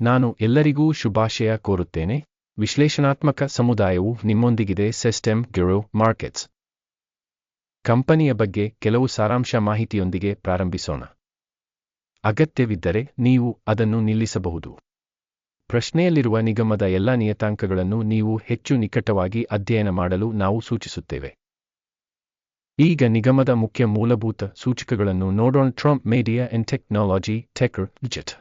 ನಾನು ಎಲ್ಲರಿಗೂ ಶುಭಾಶಯ ಕೋರುತ್ತೇನೆ. ವಿಶ್ಲೇಷಣಾತ್ಮಕ ಸಮುದಾಯವು ನಿಮ್ಮೊಂದಿಗಿದೆ ಸಿಸ್ಟಮ್ ಗಿರೋ ಮಾರ್ಕೆಟ್ಸ್ ಕಂಪನಿಯ ಬಗ್ಗೆ ಕೆಲವು ಸಾರಾಂಶ ಮಾಹಿತಿಯೊಂದಿಗೆ ಪ್ರಾರಂಭಿಸೋಣ. ಅಗತ್ಯವಿದ್ದರೆ ನೀವು ಅದನ್ನು ನಿಲ್ಲಿಸಬಹುದು. ಪ್ರಶ್ನೆಯಲ್ಲಿರುವ ನಿಗಮದ ಎಲ್ಲ ನಿಯತಾಂಕಗಳನ್ನು ನೀವು ಹೆಚ್ಚು ನಿಕಟವಾಗಿ ಅಧ್ಯಯನ ಮಾಡಲು ನಾವು ಸೂಚಿಸುತ್ತೇವೆ. ಈಗ ನಿಗಮದ ಮುಖ್ಯ ಮೂಲಭೂತ ಸೂಚಕಗಳನ್ನು ನೋಡೋಣ. Trump Media and Technology tech ಲಿಜೆಟ್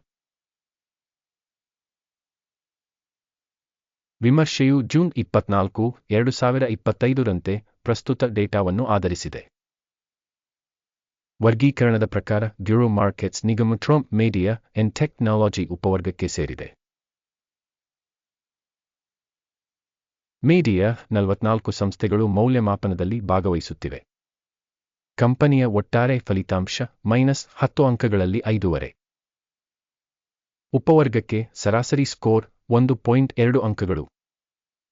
ವಿಮರ್ಶೆಯು ಜೂನ್ ಇಪ್ಪತ್ನಾಲ್ಕು, ಎರಡು ಸಾವಿರ ಇಪ್ಪತ್ತೈದರಂತೆ ಪ್ರಸ್ತುತ ಡೇಟಾವನ್ನು ಆಧರಿಸಿದೆ. ವರ್ಗೀಕರಣದ ಪ್ರಕಾರ ಗ್ಯೂರೋ ಮಾರ್ಕೆಟ್ಸ್ ನಿಗಮ ಟ್ರಂಪ್ ಮೀಡಿಯಾ ಅಂಡ್ ಟೆಕ್ನಾಲಜಿ ಉಪವರ್ಗಕ್ಕೆ ಸೇರಿದೆ. ಮೀಡಿಯಾ ನಲವತ್ನಾಲ್ಕು ಸಂಸ್ಥೆಗಳು ಮೌಲ್ಯಮಾಪನದಲ್ಲಿ ಭಾಗವಹಿಸುತ್ತಿವೆ. ಕಂಪನಿಯ ಒಟ್ಟಾರೆ ಫಲಿತಾಂಶ ಮೈನಸ್ ಹತ್ತು ಅಂಕಗಳಲ್ಲಿ ಐದೂವರೆ. ಉಪವರ್ಗಕ್ಕೆ ಸರಾಸರಿ ಸ್ಕೋರ್ ಒಂದು ಪಾಯಿಂಟ್ ಎರಡು ಅಂಕಗಳು.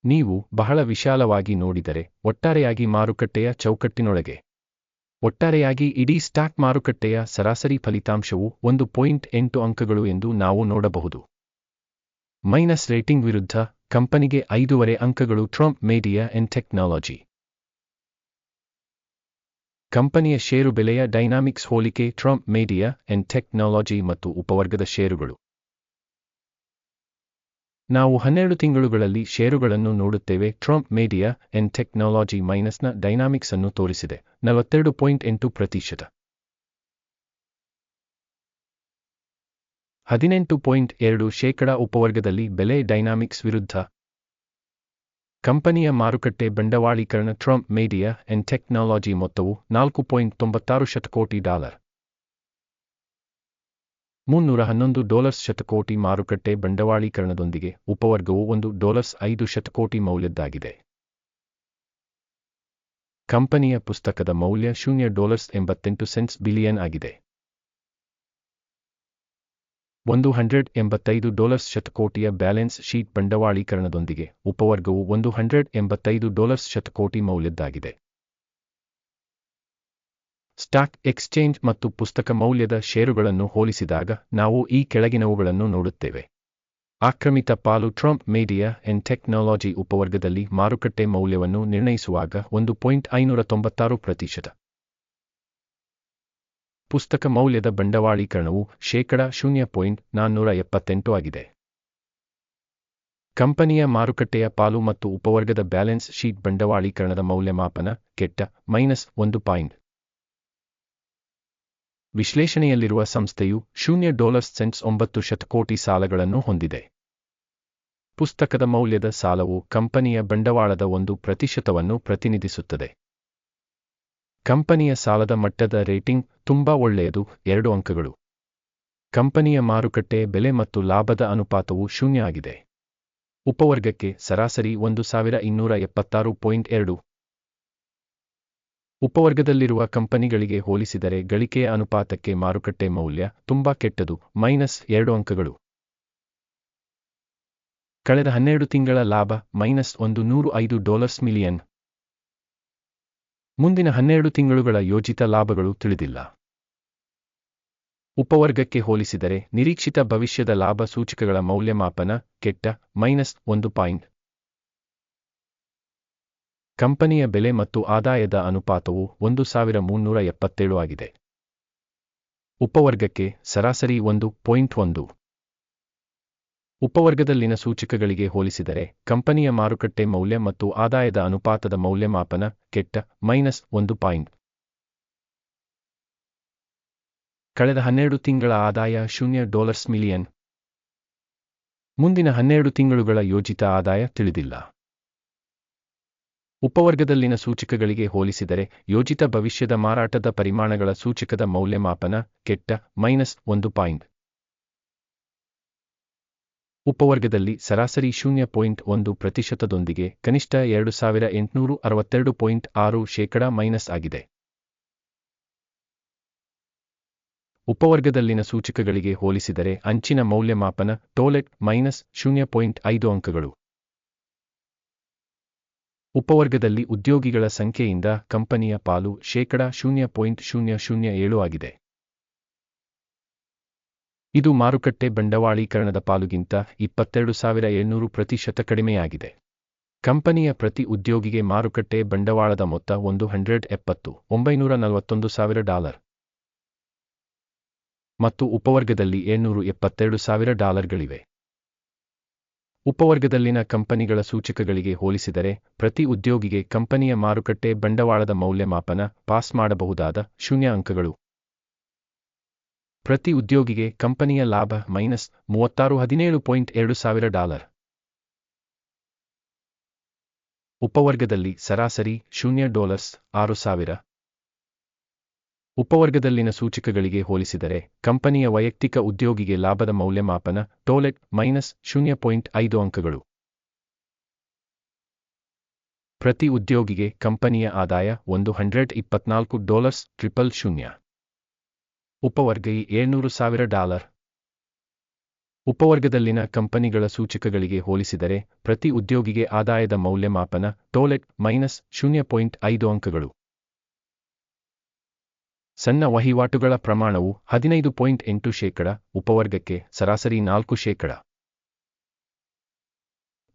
ನೀವು ಬಹಳ ವಿಶಾಲವಾಗಿ ನೋಡಿದರೆ ಒಟ್ಟಾರೆಯಾಗಿ ಮಾರುಕಟ್ಟೆಯ ಚೌಕಟ್ಟಿನೊಳಗೆ. ಒಟ್ಟಾರೆಯಾಗಿ ಇಡೀ ಸ್ಟಾಕ್ ಮಾರುಕಟ್ಟೆಯ ಸರಾಸರಿ ಫಲಿತಾಂಶವು ಒಂದು ಪಾಯಿಂಟ್ ಎಂಟು ಅಂಕಗಳು ಎಂದು ನಾವು ನೋಡಬಹುದು. ಮೈನಸ್ ರೇಟಿಂಗ್ ವಿರುದ್ಧ ಕಂಪನಿಗೆ ಐದೂವರೆ ಅಂಕಗಳು ಟ್ರಂಪ್ ಮೇಡಿಯಾ ಅಂಡ್ ಟೆಕ್ನಾಲಜಿ. ಕಂಪನಿಯ ಷೇರು ಬೆಲೆಯ ಡೈನಾಮಿಕ್ಸ್ ಹೋಲಿಕೆ ಟ್ರಂಪ್ ಮೇಡಿಯಾ ಅಂಡ್ ಟೆಕ್ನಾಲಜಿ ಮತ್ತು ಉಪವರ್ಗದ ಷೇರುಗಳು. ನಾವು ಹನ್ನೆರಡು ತಿಂಗಳುಗಳಲ್ಲಿ ಷೇರುಗಳನ್ನು ನೋಡುತ್ತೇವೆ. ಟ್ರಂಪ್ ಮೀಡಿಯಾ ಅಂಡ್ ಟೆಕ್ನಾಲಜಿ ಮೈನಸ್ನ ಡೈನಾಮಿಕ್ಸ್ ಅನ್ನು ತೋರಿಸಿದೆ. ನಲವತ್ತೆರಡು ಪಾಯಿಂಟ್ ಎಂಟು ಪ್ರತಿಶತ. ಹದಿನೆಂಟು ಪಾಯಿಂಟ್ ಎರಡು ಶೇಕಡ ಉಪವರ್ಗದಲ್ಲಿ ಬೆಲೆ ಡೈನಾಮಿಕ್ಸ್ ವಿರುದ್ಧ. ಕಂಪನಿಯ ಮಾರುಕಟ್ಟೆ ಬಂಡವಾಳೀಕರಣ ಟ್ರಂಪ್ ಮೀಡಿಯಾ ಅಂಡ್ ಟೆಕ್ನಾಲಜಿ ಮೊತ್ತವು ನಾಲ್ಕು ಪಾಯಿಂಟ್ ತೊಂಬತ್ತಾರು ಶತಕೋಟಿ ಡಾಲರ್. ಮುನ್ನೂರ ಹನ್ನೊಂದು ಡಾಲರ್ಸ್ ಶತಕೋಟಿ ಮಾರುಕಟ್ಟೆ ಬಂಡವಾಳೀಕರಣದೊಂದಿಗೆ ಉಪವರ್ಗವು ಒಂದು ಡಾಲರ್ಸ್ ಐದು ಶತಕೋಟಿ ಮೌಲ್ಯದ್ದಾಗಿದೆ. ಕಂಪನಿಯ ಪುಸ್ತಕದ ಮೌಲ್ಯ ಶೂನ್ಯ ಡಾಲರ್ಸ್ ಎಂಬತ್ತೆಂಟು ಸೆಂಟ್ಸ್ ಬಿಲಿಯನ್ ಆಗಿದೆ. ಒಂದು ಹಂಡ್ರೆಡ್ ಎಂಬತ್ತೈದು ಡಾಲರ್ಸ್ ಶತಕೋಟಿಯ ಬ್ಯಾಲೆನ್ಸ್ ಶೀಟ್ ಬಂಡವಾಳೀಕರಣದೊಂದಿಗೆ ಉಪವರ್ಗವು ಒಂದು ಹಂಡ್ರೆಡ್ ಎಂಬತ್ತೈದು ಡಾಲರ್ಸ್ ಶತಕೋಟಿ ಮೌಲ್ಯದ್ದಾಗಿದೆ. ಸ್ಟಾಕ್ ಎಕ್ಸ್ಚೇಂಜ್ ಮತ್ತು ಪುಸ್ತಕ ಮೌಲ್ಯದ ಷೇರುಗಳನ್ನು ಹೋಲಿಸಿದಾಗ ನಾವು ಈ ಕೆಳಗಿನವುಗಳನ್ನು ನೋಡುತ್ತೇವೆ. ಆಕ್ರಮಿತ ಪಾಲು ಟ್ರಂಪ್ ಮೀಡಿಯಾ ಅಂಡ್ ಟೆಕ್ನಾಲಜಿ ಉಪವರ್ಗದಲ್ಲಿ ಮಾರುಕಟ್ಟೆ ಮೌಲ್ಯವನ್ನು ನಿರ್ಣಯಿಸುವಾಗ ಒಂದು ಪಾಯಿಂಟ್ ಐನೂರ ತೊಂಬತ್ತಾರು ಪ್ರತಿಶತ. ಪುಸ್ತಕ ಮೌಲ್ಯದ ಬಂಡವಾಳೀಕರಣವು ಶೇಕಡ ಶೂನ್ಯ ಪಾಯಿಂಟ್ ನಾನ್ನೂರ ಎಪ್ಪತ್ತೆಂಟು ಆಗಿದೆ. ಕಂಪನಿಯ ಮಾರುಕಟ್ಟೆಯ ಪಾಲು ಮತ್ತು ಉಪವರ್ಗದ ಬ್ಯಾಲೆನ್ಸ್ ಶೀಟ್ ಬಂಡವಾಳೀಕರಣದ ಮೌಲ್ಯಮಾಪನ ಕೆಟ್ಟ ಮೈನಸ್ ಒಂದು ಪಾಯಿಂಟ್ ವಿಶ್ಲೇಷಣೆಯಲ್ಲಿರುವ ಸಂಸ್ಥೆಯು ಶೂನ್ಯ ಡಾಲರ್ ಸೆಂಟ್ಸ್ ಒಂಬತ್ತು ಶತಕೋಟಿ ಸಾಲಗಳನ್ನು ಹೊಂದಿದೆ. ಪುಸ್ತಕದ ಮೌಲ್ಯದ ಸಾಲವು ಕಂಪನಿಯ ಬಂಡವಾಳದ ಒಂದು ಪ್ರತಿಶತವನ್ನು ಪ್ರತಿನಿಧಿಸುತ್ತದೆ. ಕಂಪನಿಯ ಸಾಲದ ಮಟ್ಟದ ರೇಟಿಂಗ್ ತುಂಬಾ ಒಳ್ಳೆಯದು, ಎರಡು ಅಂಕಗಳು. ಕಂಪನಿಯ ಮಾರುಕಟ್ಟೆ ಬೆಲೆ ಮತ್ತು ಲಾಭದ ಅನುಪಾತವು ಶೂನ್ಯ ಆಗಿದೆ. ಉಪವರ್ಗಕ್ಕೆ ಸರಾಸರಿ ಒಂದು ಸಾವಿರ ಇನ್ನೂರ ಎಪ್ಪತ್ತಾರು ಪಾಯಿಂಟ್ ಎರಡು ಉಪವರ್ಗದಲ್ಲಿರುವ ಕಂಪನಿಗಳಿಗೆ ಹೋಲಿಸಿದರೆ ಗಳಿಕೆಯ ಅನುಪಾತಕ್ಕೆ ಮಾರುಕಟ್ಟೆ ಮೌಲ್ಯ ತುಂಬಾ ಕೆಟ್ಟದು, ಮೈನಸ್ ಎರಡು ಅಂಕಗಳು. ಕಳೆದ ಹನ್ನೆರಡು ತಿಂಗಳ ಲಾಭ, ಮೈನಸ್ ಒಂದು ನೂರು ಐದು ಡಾಲರ್ಸ್ ಮಿಲಿಯನ್. ಮುಂದಿನ ಹನ್ನೆರಡು ತಿಂಗಳುಗಳ ಯೋಜಿತ ಲಾಭಗಳು ತಿಳಿದಿಲ್ಲ. ಉಪವರ್ಗಕ್ಕೆ ಹೋಲಿಸಿದರೆ ನಿರೀಕ್ಷಿತ ಭವಿಷ್ಯದ ಲಾಭ ಸೂಚಕಗಳ ಮೌಲ್ಯಮಾಪನ ಕೆಟ್ಟ, ಮೈನಸ್ ಒಂದು ಪಾಯಿಂಟ್. ಕಂಪನಿಯ ಬೆಲೆ ಮತ್ತು ಆದಾಯದ ಅನುಪಾತವು ಒಂದು ಸಾವಿರ ಮುನ್ನೂರ ಎಪ್ಪತ್ತೇಳು ಆಗಿದೆ. ಉಪವರ್ಗಕ್ಕೆ ಸರಾಸರಿ ಒಂದು ಪಾಯಿಂಟ್ ಒಂದು. ಉಪವರ್ಗದಲ್ಲಿನ ಸೂಚಕಗಳಿಗೆ ಹೋಲಿಸಿದರೆ ಕಂಪನಿಯ ಮಾರುಕಟ್ಟೆ ಮೌಲ್ಯ ಮತ್ತು ಆದಾಯದ ಅನುಪಾತದ ಮೌಲ್ಯಮಾಪನ ಕೆಟ್ಟ ಮೈನಸ್ ಒಂದು ಪಾಯಿಂಟ್. ಕಳೆದ ಹನ್ನೆರಡು ತಿಂಗಳ ಆದಾಯ ಶೂನ್ಯ ಡಾಲರ್ಸ್ ಮಿಲಿಯನ್. ಮುಂದಿನ ಹನ್ನೆರಡು ತಿಂಗಳುಗಳ ಯೋಜಿತ ಆದಾಯ ತಿಳಿದಿಲ್ಲ. ಉಪವರ್ಗದಲ್ಲಿನ ಸೂಚಕಗಳಿಗೆ ಹೋಲಿಸಿದರೆ ಯೋಜಿತ ಭವಿಷ್ಯದ ಮಾರಾಟದ ಪರಿಮಾಣಗಳ ಸೂಚಕದ ಮೌಲ್ಯಮಾಪನ ಕೆಟ್ಟ ಮೈನಸ್ ಒಂದು ಪಾಯಿಂಟ್. ಉಪವರ್ಗದಲ್ಲಿ ಸರಾಸರಿ ಶೂನ್ಯ ಪಾಯಿಂಟ್ ಒಂದು ಪ್ರತಿಶತದೊಂದಿಗೆ ಕನಿಷ್ಠ ಎರಡು ಸಾವಿರ ಎಂಟುನೂರು ಅರವತ್ತೆರಡು ಪಾಯಿಂಟ್ ಆರು ಶೇಕಡ ಮೈನಸ್ ಆಗಿದೆ. ಉಪವರ್ಗದಲ್ಲಿನ ಸೂಚಕಗಳಿಗೆ ಹೋಲಿಸಿದರೆ ಅಂಚಿನ ಮೌಲ್ಯಮಾಪನ ಟೋಲೆಟ್ ಮೈನಸ್ ಶೂನ್ಯ ಪಾಯಿಂಟ್ ಐದು ಅಂಕಗಳು. ಉಪವರ್ಗದಲ್ಲಿ ಉದ್ಯೋಗಿಗಳ ಸಂಖ್ಯೆಯಿಂದ ಕಂಪನಿಯ ಪಾಲು ಶೇಕಡ ಶೂನ್ಯ ಪಾಯಿಂಟ್ ಶೂನ್ಯ ಶೂನ್ಯ ಏಳು ಆಗಿದೆ. ಇದು ಮಾರುಕಟ್ಟೆ ಬಂಡವಾಳೀಕರಣದ ಪಾಲುಗಿಂತ ಇಪ್ಪತ್ತೆರಡು ಸಾವಿರ ಏಳ್ನೂರು ಪ್ರತಿಶತ ಕಡಿಮೆಯಾಗಿದೆ. ಕಂಪನಿಯ ಪ್ರತಿ ಉದ್ಯೋಗಿಗೆ ಮಾರುಕಟ್ಟೆ ಬಂಡವಾಳದ ಮೊತ್ತ ಒಂದು ಹಂಡ್ರೆಡ್ ಎಪ್ಪತ್ತು, ಒಂಬೈನೂರ ನಲವತ್ತೊಂದು ಸಾವಿರ ಡಾಲರ್. ಮತ್ತು ಉಪವರ್ಗದಲ್ಲಿ ಏಳ್ನೂರು ಎಪ್ಪತ್ತೆರಡು ಸಾವಿರ ಡಾಲರ್ಗಳಿವೆ. ಉಪವರ್ಗದಲ್ಲಿನ ಕಂಪನಿಗಳ ಸೂಚಕಗಳಿಗೆ ಹೋಲಿಸಿದರೆ, ಪ್ರತಿ ಉದ್ಯೋಗಿಗೆ ಕಂಪನಿಯ ಮಾರುಕಟ್ಟೆ ಬಂಡವಾಳದ ಮೌಲ್ಯಮಾಪನ ಪಾಸ್ ಮಾಡಬಹುದಾದ ಶೂನ್ಯ ಅಂಕಗಳು. ಪ್ರತಿ ಉದ್ಯೋಗಿಗೆ ಕಂಪನಿಯ ಲಾಭ ಮೈನಸ್ ಮೂವತ್ತಾರು ಹದಿನೇಳು ಪಾಯಿಂಟ್ ಎರಡು ಸಾವಿರ ಡಾಲರ್. ಉಪವರ್ಗದಲ್ಲಿ ಸರಾಸರಿ ಶೂನ್ಯ ಡಾಲರ್ಸ್ ಆರು ಸಾವಿರ. ಉಪವರ್ಗದಲ್ಲಿನ ಸೂಚಕಗಳಿಗೆ ಹೋಲಿಸಿದರೆ, ಕಂಪನಿಯ ವೈಯಕ್ತಿಕ ಉದ್ಯೋಗಿಗೆ ಲಾಭದ ಮೌಲ್ಯಮಾಪನ, ಟೋಲೆಟ್ ಮೈನಸ್ ಶೂನ್ಯ ಪಾಯಿಂಟ್ ಐದು ಅಂಕಗಳು. ಪ್ರತಿ ಉದ್ಯೋಗಿಗೆ ಕಂಪನಿಯ ಆದಾಯ ಒಂದು ಹಂಡ್ರೆಡ್ ಇಪ್ಪತ್ನಾಲ್ಕು ಡಾಲರ್ಸ್ ಟ್ರಿಪಲ್ ಶೂನ್ಯ. ಉಪವರ್ಗ ಏಳ್ನೂರು ಸಾವಿರ ಡಾಲರ್. ಉಪವರ್ಗದಲ್ಲಿನ ಕಂಪನಿಗಳ ಸೂಚಕಗಳಿಗೆ ಹೋಲಿಸಿದರೆ, ಪ್ರತಿ ಉದ್ಯೋಗಿಗೆ ಆದಾಯದ ಮೌಲ್ಯಮಾಪನ, ಟೋಲೆಟ್ ಮೈನಸ್ ಶೂನ್ಯ ಪಾಯಿಂಟ್ ಐದು ಅಂಕಗಳು. ಸಣ್ಣ ವಹಿವಾಟುಗಳ ಪ್ರಮಾಣವು ಹದಿನೈದು ಪಾಯಿಂಟ್ ಎಂಟು ಶೇಕಡ, ಉಪವರ್ಗಕ್ಕೆ ಸರಾಸರಿ ನಾಲ್ಕು ಶೇಕಡ.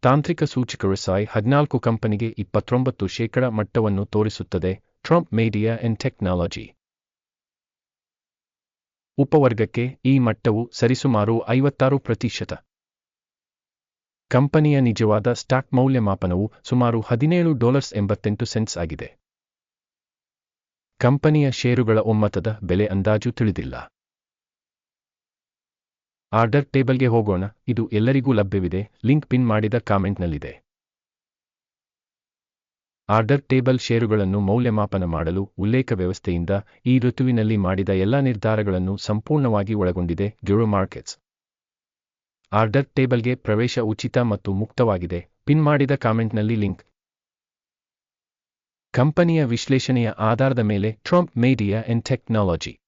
ತಾಂತ್ರಿಕ ಸೂಚಕರು ಸಾಯ್ ಹದಿನಾಲ್ಕು ಕಂಪನಿಗೆ ಇಪ್ಪತ್ತೊಂಬತ್ತು ಶೇಕಡ ಮಟ್ಟವನ್ನು ತೋರಿಸುತ್ತದೆ, ಟ್ರಂಪ್ ಮೀಡಿಯಾ ಅಂಡ್ ಟೆಕ್ನಾಲಜಿ. ಉಪವರ್ಗಕ್ಕೆ ಈ ಮಟ್ಟವು ಸರಿಸುಮಾರು ಐವತ್ತಾರು ಪ್ರತಿಶತ. ಕಂಪನಿಯ ನಿಜವಾದ ಸ್ಟಾಕ್ ಮೌಲ್ಯಮಾಪನವು ಸುಮಾರು ಹದಿನೇಳು ಡಾಲರ್ಸ್ ಎಂಬತ್ತೆಂಟು ಸೆಂಟ್ಸ್ ಆಗಿದೆ. ಕಂಪನಿಯ ಷೇರುಗಳ ಒಮ್ಮತದ ಬೆಲೆ ಅಂದಾಜು ತಿಳಿದಿಲ್ಲ. ಆರ್ಡರ್ ಟೇಬಲ್ಗೆ ಹೋಗೋಣ, ಇದು ಎಲ್ಲರಿಗೂ ಲಭ್ಯವಿದೆ, ಲಿಂಕ್ ಪಿನ್ ಮಾಡಿದ ಕಾಮೆಂಟ್ನಲ್ಲಿದೆ. ಆರ್ಡರ್ ಟೇಬಲ್ ಷೇರುಗಳನ್ನು ಮೌಲ್ಯಮಾಪನ ಮಾಡಲು ಉಲ್ಲೇಖ ವ್ಯವಸ್ಥೆಯಿಂದ ಈ ಋತುವಿನಲ್ಲಿ ಮಾಡಿದ ಎಲ್ಲ ನಿರ್ಧಾರಗಳನ್ನು ಸಂಪೂರ್ಣವಾಗಿ ಒಳಗೊಂಡಿದೆ ಜ್ಯೂರೋ ಮಾರ್ಕೆಟ್ಸ್. ಆರ್ಡರ್ ಟೇಬಲ್ಗೆ ಪ್ರವೇಶ ಉಚಿತ ಮತ್ತು ಮುಕ್ತವಾಗಿದೆ, ಪಿನ್ ಮಾಡಿದ ಕಾಮೆಂಟ್ನಲ್ಲಿ ಲಿಂಕ್. ಕಂಪನಿಯ ವಿಶ್ಲೇಷಣೆಯ ಆಧಾರದ ಮೇಲೆ ಟ್ರಂಪ್ ಮೇಡಿಯಾ ಅಂಡ್ ಟೆಕ್ನಾಲಜಿ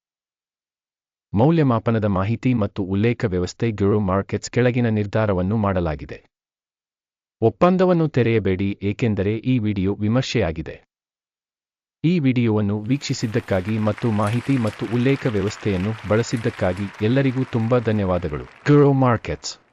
ಮೌಲ್ಯಮಾಪನದ ಮಾಹಿತಿ ಮತ್ತು ಉಲ್ಲೇಖ ವ್ಯವಸ್ಥೆ ಗ್ಯೂರೋ ಮಾರ್ಕೆಟ್ಸ್ ಕೆಳಗಿನ ನಿರ್ಧಾರವನ್ನು ಮಾಡಲಾಗಿದೆ. ಒಪ್ಪಂದವನ್ನು ತೆರೆಯಬೇಡಿ, ಏಕೆಂದರೆ ಈ ವಿಡಿಯೋ ವಿಮರ್ಶೆಯಾಗಿದೆ. ಈ ವಿಡಿಯೋವನ್ನು ವೀಕ್ಷಿಸಿದ್ದಕ್ಕಾಗಿ ಮತ್ತು ಮಾಹಿತಿ ಮತ್ತು ಉಲ್ಲೇಖ ವ್ಯವಸ್ಥೆಯನ್ನು ಬಳಸಿದ್ದಕ್ಕಾಗಿ ಎಲ್ಲರಿಗೂ ತುಂಬಾ ಧನ್ಯವಾದಗಳು. ಗ್ಯೂರೋ ಮಾರ್ಕೆಟ್ಸ್